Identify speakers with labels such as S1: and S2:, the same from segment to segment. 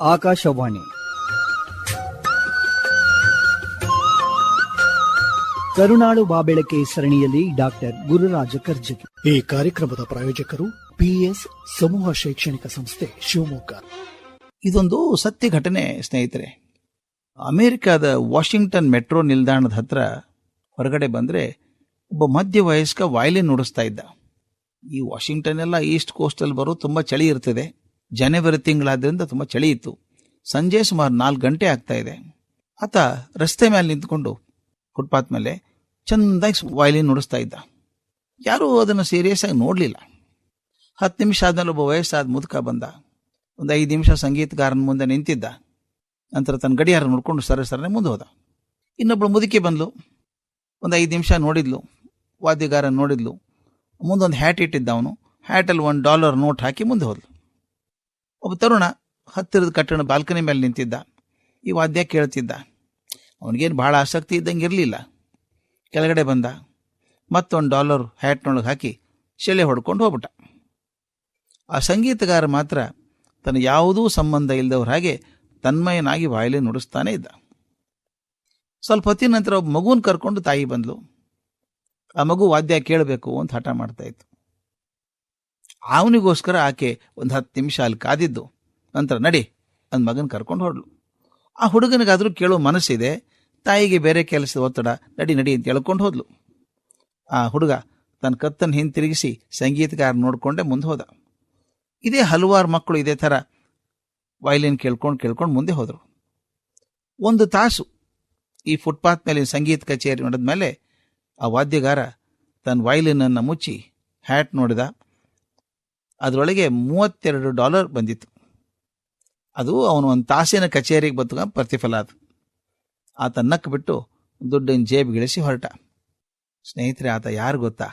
S1: ಆಕಾಶವಾಣಿ. ಕರುಣಾಳು ಬಾಬೆಳಕೆ ಸರಣಿಯಲ್ಲಿ ಡಾಕ್ಟರ್ ಗುರುರಾಜ ಕರ್ಜಗಿ
S2: ಈ ಕಾರ್ಯಕ್ರಮದ ಪ್ರಾಯೋಜಕರು ಪಿಎಸ್ ಸಮೂಹ ಶೈಕ್ಷಣಿಕ ಸಂಸ್ಥೆ ಶಿವಮೊಗ್ಗ.
S3: ಇದೊಂದು ಸತ್ಯ ಘಟನೆ ಸ್ನೇಹಿತರೆ. ಅಮೆರಿಕದ ವಾಷಿಂಗ್ಟನ್ ಮೆಟ್ರೋ ನಿಲ್ದಾಣದ ಹತ್ರ ಹೊರಗಡೆ ಬಂದರೆ ಒಬ್ಬ ಮಧ್ಯ ವಯಸ್ಕ ವಾಯ್ಲಿನ್ ನುಡಿಸ್ತಾ ಇದ್ದ. ಈ ವಾಷಿಂಗ್ಟನ್ ಎಲ್ಲ ಈಸ್ಟ್ ಕೋಸ್ಟಲ್ಲಿ ಬರೋ ತುಂಬ ಚಳಿ ಇರ್ತದೆ. ಜನವರಿ ತಿಂಗಳಾದ್ರಿಂದ ತುಂಬ ಚಳಿ ಇತ್ತು. ಸಂಜೆ ಸುಮಾರು ನಾಲ್ಕು ಗಂಟೆ ಆಗ್ತಾ ಇದೆ. ಆತ ರಸ್ತೆ ಮೇಲೆ ನಿಂತ್ಕೊಂಡು ಫುಟ್ಪಾತ್ ಮೇಲೆ ಚೆಂದಾಗಿ ವಾಯ್ಲಿನ್ ನುಡಿಸ್ತಾ ಇದ್ದ. ಯಾರೂ ಅದನ್ನು ಸೀರಿಯಸ್ ಆಗಿ ನೋಡಲಿಲ್ಲ. ಹತ್ತು ನಿಮಿಷ ಆದಮೇಲೆ ಒಬ್ಬ ವಯಸ್ಸಾದ ಮುದುಕ ಬಂದ. ಒಂದು ಐದು ನಿಮಿಷ ಸಂಗೀತಗಾರನ ಮುಂದೆ ನಿಂತಿದ್ದ. ನಂತರ ತನ್ನ ಗಡಿಯಾರ ನೋಡ್ಕೊಂಡು ಸರ ಸರನೆ ಮುಂದೆ ಹೋದ. ಇನ್ನೊಬ್ಬಳು ಮುದುಕಿ ಬಂದ್ಲು. ಒಂದು ಐದು ನಿಮಿಷ ನೋಡಿದ್ಲು. ವಾದ್ಯಗಾರ ನೋಡಿದ್ಲು. ಮುಂದೊಂದು ಹ್ಯಾಟ್ ಇಟ್ಟಿದ್ದ ಅವನು. ಹ್ಯಾಟಲ್ಲಿ ಒಂದು ಡಾಲರ್ ನೋಟ್ ಹಾಕಿ ಮುಂದೆ ಹೋದ್ಲು. ಒಬ್ಬ ತರುಣ ಹತ್ತಿರದ ಕಟ್ಟಡ ಬಾಲ್ಕನಿ ಮೇಲೆ ನಿಂತಿದ್ದ. ಈ ವಾದ್ಯ ಕೇಳ್ತಿದ್ದ. ಅವನಿಗೇನು ಭಾಳ ಆಸಕ್ತಿ ಇದ್ದಂಗೆ ಇರಲಿಲ್ಲ. ಕೆಳಗಡೆ ಬಂದ. ಮತ್ತೊಂದು ಡಾಲರ್ ಹ್ಯಾಟ್ನೊಳಗೆ ಹಾಕಿ ಶೆಲೆ ಹೊಡ್ಕೊಂಡು ಹೋಗ್ಬಿಟ್ಟ. ಆ ಸಂಗೀತಗಾರ ಮಾತ್ರ ತನ್ನ ಯಾವುದೂ ಸಂಬಂಧ ಇಲ್ಲದವ್ರ ಹಾಗೆ ತನ್ಮಯನಾಗಿ ವಾಯಲೆ ನುಡಿಸ್ತಾನೆ ಇದ್ದ. ಸ್ವಲ್ಪ ಹೊತ್ತಿನ ನಂತರ ಒಬ್ಬ ಮಗುನ ಕರ್ಕೊಂಡು ತಾಯಿ ಬಂದಳು ಆ ಮಗು ವಾದ್ಯ ಕೇಳಬೇಕು ಅಂತ ಹಠ ಮಾಡ್ತಾ ಇತ್ತು. ಅವನಿಗೋಸ್ಕರ ಆಕೆ ಒಂದು ಹತ್ತು ನಿಮಿಷ ಅಲ್ಲಿ ಕಾದಿದ್ದು. ನಂತರ ನಡಿ ಅಂದ್ ಮಗನ ಕರ್ಕೊಂಡು ಹೊರಡ್ಲು. ಆ ಹುಡುಗನಿಗಾದರೂ ಕೇಳೋ ಮನಸ್ಸಿದೆ. ತಾಯಿಗೆ ಬೇರೆ ಕೆಲಸದ ಒತ್ತಡ. ನಡಿ ನಡಿ ಅಂತ ಹೇಳ್ಕೊಂಡು ಹೋದ್ಲು. ಆ ಹುಡುಗ ತನ್ನ ಕತ್ತನ್ನು ಹಿಂತಿರುಗಿಸಿ ಸಂಗೀತಗಾರ ನೋಡಿಕೊಂಡೆ ಮುಂದೆ ಹೋದ. ಇದೇ ಹಲವಾರು ಮಕ್ಕಳು ಇದೇ ಥರ ವಯಲಿನ್ ಕೇಳ್ಕೊಂಡು ಕೇಳ್ಕೊಂಡು ಮುಂದೆ ಹೋದರು. ಒಂದು ತಾಸು ಈ ಫುಟ್ಪಾತ್ ಮೇಲೆ ಸಂಗೀತ ಕಚೇರಿ ನಡೆದ ಮೇಲೆ ಆ ವಾದ್ಯಗಾರ ತನ್ನ ವಯಲಿನನ್ನು ಮುಚ್ಚಿ, ಹ್ಯಾಟ್ ನೋಡಿದ. ಅದರೊಳಗೆ ಮೂವತ್ತೆರಡು ಡಾಲರ್ ಬಂದಿತ್ತು. ಅದು ಅವನು ಒಂದು ತಾಸಿನ ಕಚೇರಿಗೆ ಬತ್ತು ಪ್ರತಿಫಲ ಅದು ಆತ ನಕ್ಕು ಬಿಟ್ಟು ದುಡ್ಡಿನ ಜೇಬಿಗಿಳಿಸಿ ಹೊರಟ. ಸ್ನೇಹಿತರೆ, ಆತ ಯಾರು ಗೊತ್ತಾ?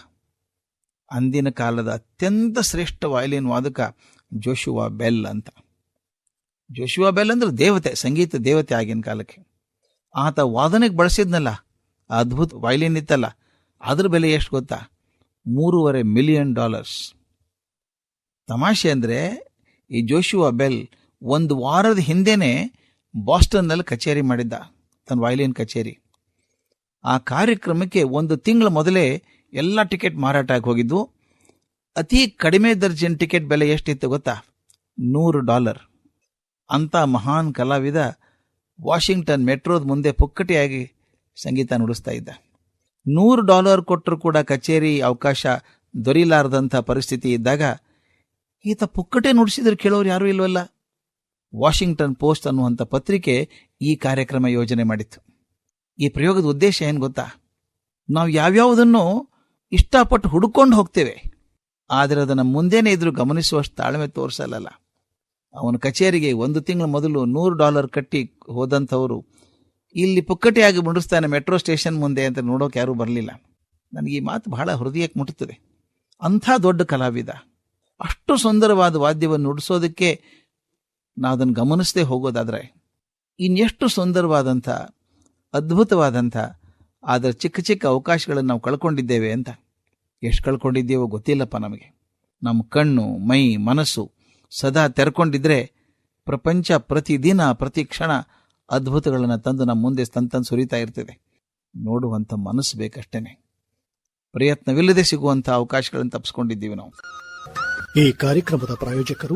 S3: ಅಂದಿನ ಕಾಲದ ಅತ್ಯಂತ ಶ್ರೇಷ್ಠ ವಾಯ್ಲಿನ್ ವಾದಕ ಜೋಶುವಾ ಬೆಲ್ ಅಂತ. ಜೋಶುವಾ ಬೆಲ್ ಅಂದ್ರೆ ದೇವತೆ, ಸಂಗೀತ ದೇವತೆ ಆಗಿನ ಕಾಲಕ್ಕೆ. ಆತ ವಾದನೆಗೆ ಬಳಸಿದ್ನಲ್ಲ, ಅದ್ಭುತ ವಾಯ್ಲಿನ್ ಇತ್ತಲ್ಲ, ಅದ್ರ ಬೆಲೆ ಎಷ್ಟು ಗೊತ್ತಾ? ಮೂರುವರೆ ಮಿಲಿಯನ್ ಡಾಲರ್ಸ್. ತಮಾಷೆ ಅಂದರೆ ಈ ಜೋಶುವಾ ಬೆಲ್ ಒಂದು ವಾರದ ಹಿಂದೆನೆ ಬಾಸ್ಟನ್ನಲ್ಲಿ ಕಚೇರಿ ಮಾಡಿದ್ದ, ತನ್ನ ವಯಲಿನ್ ಕಚೇರಿ. ಆ ಕಾರ್ಯಕ್ರಮಕ್ಕೆ ಒಂದು ತಿಂಗಳ ಮೊದಲೇ ಎಲ್ಲ ಟಿಕೆಟ್ ಮಾರಾಟ ಆಗಿ ಹೋಗಿದ್ದು, ಅತಿ ಕಡಿಮೆ ದರ್ಜೆನ ಟಿಕೆಟ್ ಬೆಲೆ ಎಷ್ಟಿತ್ತು ಗೊತ್ತಾ? ನೂರು ಡಾಲರ್. ಅಂಥ ಮಹಾನ್ ಕಲಾವಿದ ವಾಷಿಂಗ್ಟನ್ ಮೆಟ್ರೋದ ಮುಂದೆ ಪುಕ್ಕಟಿಯಾಗಿ ಸಂಗೀತ ನುಡಿಸ್ತಾ ಇದ್ದ. ನೂರು ಡಾಲರ್ ಕೊಟ್ಟರು ಕೂಡ ಕಚೇರಿ ಅವಕಾಶ ದೊರೀಲಾರದಂಥ ಪರಿಸ್ಥಿತಿ ಇದ್ದಾಗ ಈತ ಪುಕ್ಕಟೆ ನುಡಿಸಿದ್ರೆ ಕೇಳೋರು ಯಾರೂ ಇಲ್ವಲ್ಲ? ವಾಷಿಂಗ್ಟನ್ ಪೋಸ್ಟ್ ಅನ್ನುವಂಥ ಪತ್ರಿಕೆ ಈ ಕಾರ್ಯಕ್ರಮ ಯೋಜನೆ ಮಾಡಿತ್ತು. ಈ ಪ್ರಯೋಗದ ಉದ್ದೇಶ ಏನು ಗೊತ್ತಾ? ನಾವು ಯಾವ್ಯಾವುದನ್ನು ಇಷ್ಟಪಟ್ಟು ಹುಡುಕೊಂಡು ಹೋಗ್ತೇವೆ, ಆದರೆ ಅದನ್ನು ಮುಂದೆನೇ ಇದ್ರು ಗಮನಿಸುವಷ್ಟು ತಾಳ್ಮೆ ತೋರಿಸಲ್ಲ ಅವನ ಕಚೇರಿಗೆ ಒಂದು ತಿಂಗಳ ಮೊದಲು ನೂರು ಡಾಲರ್ ಕಟ್ಟಿ ಹೋದಂಥವರು ಇಲ್ಲಿ ಪುಕ್ಕಟೆಯಾಗಿ ಮುಡಿಸ್ತಾನೆ ಮೆಟ್ರೋ ಸ್ಟೇಷನ್ ಮುಂದೆ ಅಂತ ನೋಡೋಕೆ ಯಾರೂ ಬರಲಿಲ್ಲ. ನನಗೆ ಈ ಮಾತು ಬಹಳ ಹೃದಯಕ್ಕೆ ಮುಟ್ಟುತ್ತದೆ. ಅಂಥ ದೊಡ್ಡ ಕಲಾವಿದ. ಅಷ್ಟು ಸುಂದರವಾದ ವಾದ್ಯವನ್ನು ನುಡಿಸೋದಕ್ಕೆ ನಾವು ಅದನ್ನು ಗಮನಿಸದೆ ಹೋಗೋದಾದರೆ ಇನ್ನೆಷ್ಟು ಸುಂದರವಾದಂಥ, ಅದ್ಭುತವಾದಂಥ, ಆದರೆ ಚಿಕ್ಕ ಚಿಕ್ಕ ಅವಕಾಶಗಳನ್ನು ನಾವು ಕಳ್ಕೊಂಡಿದ್ದೇವೆ ಅಂತ. ಎಷ್ಟು ಕಳ್ಕೊಂಡಿದ್ದೇವೋ ಗೊತ್ತಿಲ್ಲಪ್ಪ ನಮಗೆ. ನಮ್ಮ ಕಣ್ಣು, ಮೈ, ಮನಸ್ಸು ಸದಾ ತೆರ್ಕೊಂಡಿದ್ರೆ ಪ್ರಪಂಚ ಪ್ರತಿದಿನ, ಪ್ರತಿ ಕ್ಷಣ ಅದ್ಭುತಗಳನ್ನು ತಂದು ನಮ್ಮ ಮುಂದೆ ತಂತಂದು ಸುರಿತಾ ಇರ್ತದೆ. ನೋಡುವಂಥ ಮನಸ್ಸು ಬೇಕಷ್ಟೇ ಪ್ರಯತ್ನವಿಲ್ಲದೆ ಸಿಗುವಂಥ ಅವಕಾಶಗಳನ್ನು ತಪ್ಪಿಸ್ಕೊಂಡಿದ್ದೀವಿ ನಾವು.
S2: ಈ ಕಾರ್ಯಕ್ರಮದ ಪ್ರಾಯೋಜಕರು